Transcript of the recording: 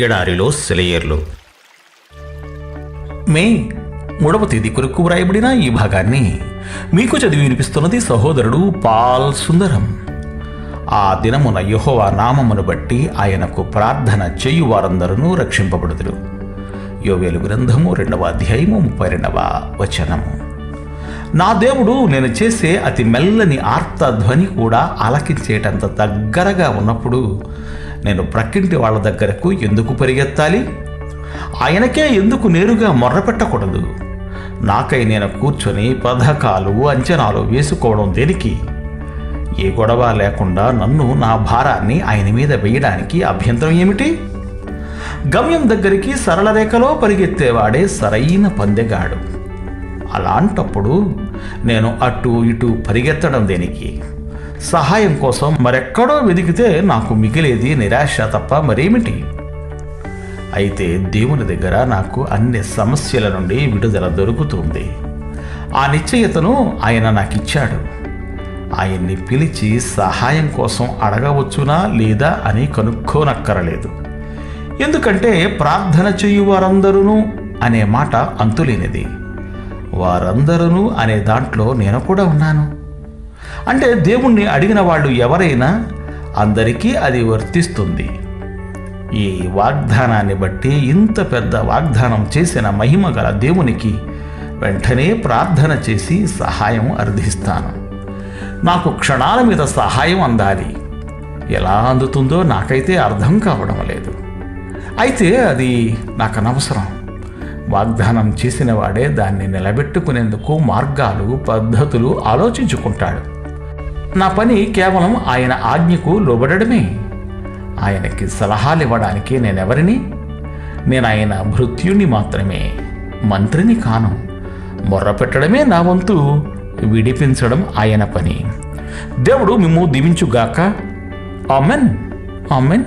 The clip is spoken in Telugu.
ఎడారిలో సెలయేర్లు. మే మూడవ తేదీ కొరకు వ్రాయబడిన ఈ భాగాన్ని మీకు చదివి వినిపిస్తున్నది సహోదరుడు పాల్ సుందరం. ఆ దినమున యహోవా నామమును బట్టి ఆయనకు ప్రార్థన చేయు వారందరూ రక్షింపబడుదురు. యోవేలు గ్రంథము రెండవ అధ్యాయము ముప్పై రెండవ వచనము నా దేవుడు నేను చేసే అతి మెల్లని ఆర్త ధ్వని కూడా ఆలకించేటంత దగ్గరగా ఉన్నప్పుడు నేను ప్రక్కింటి వాళ్ళ దగ్గరకు ఎందుకు పరిగెత్తాలి? ఆయనకే ఎందుకు నేరుగా మొర్రపెట్టకూడదు నాకై నేను కూర్చొని పథకాలు అంచనాలు వేసుకోవడం దేనికి? ఏ గొడవ లేకుండా నన్ను నా భారాన్ని ఆయన మీద వేయడానికి అభ్యంతరం ఏమిటి? గమ్యం దగ్గరికి సరళ రేఖలో పరిగెత్తేవాడే సరైన పందెగాడు. అలాంటప్పుడు నేను అటు ఇటు పరిగెత్తడం దేనికి? సహాయం కోసం మరెక్కడో వెదికితే నాకు మిగిలేది నిరాశ తప్ప మరేమిటి? అయితే దేవుని దగ్గర నాకు అన్ని సమస్యల నుండి విడుదల దొరుకుతుంది. ఆ నిశ్చయతను ఆయన నాకు ఇచ్చాడు ఆయన్ని పిలిచి సహాయం కోసం అడగవచ్చునా లేదా అని కనుక్కోనక్కరలేదు. ఎందుకంటే ప్రార్థన చేయు వారందరూ అనే మాట అంతులేనిది. వారందరూ అనే దాంట్లో నేను కూడా ఉన్నాను. అంటే దేవుణ్ణి అడిగిన వాళ్ళు ఎవరైనా అందరికీ అది వర్తిస్తుంది. ఈ వాగ్దానాన్ని బట్టి ఇంత పెద్ద వాగ్దానం చేసిన మహిమ గల దేవునికి వెంటనే ప్రార్థన చేసి సహాయం అర్థిస్తాను నాకు క్షణాల మీద సహాయం అందాలి. ఎలా అందుతుందో నాకైతే అర్థం కావడం లేదు. అయితే అది నాకు అనవసరం. వాగ్దానం చేసిన వాడే దాన్ని నిలబెట్టుకునేందుకు మార్గాలు పద్ధతులు ఆలోచించుకుంటాడు. నా పని కేవలం ఆయన ఆజ్ఞకు లోబడమే ఆయనకి సలహాలు ఇవ్వడానికి నేనెవరిని? నేను ఆయన భృత్యుని మాత్రమే మంత్రిని కాను. మొర్ర పెట్టడమే నా వంతు విడిపించడం ఆయన పని. దేవుడు మిమ్ము దీవించుగాక. ఆమెన్. ఆమెన్.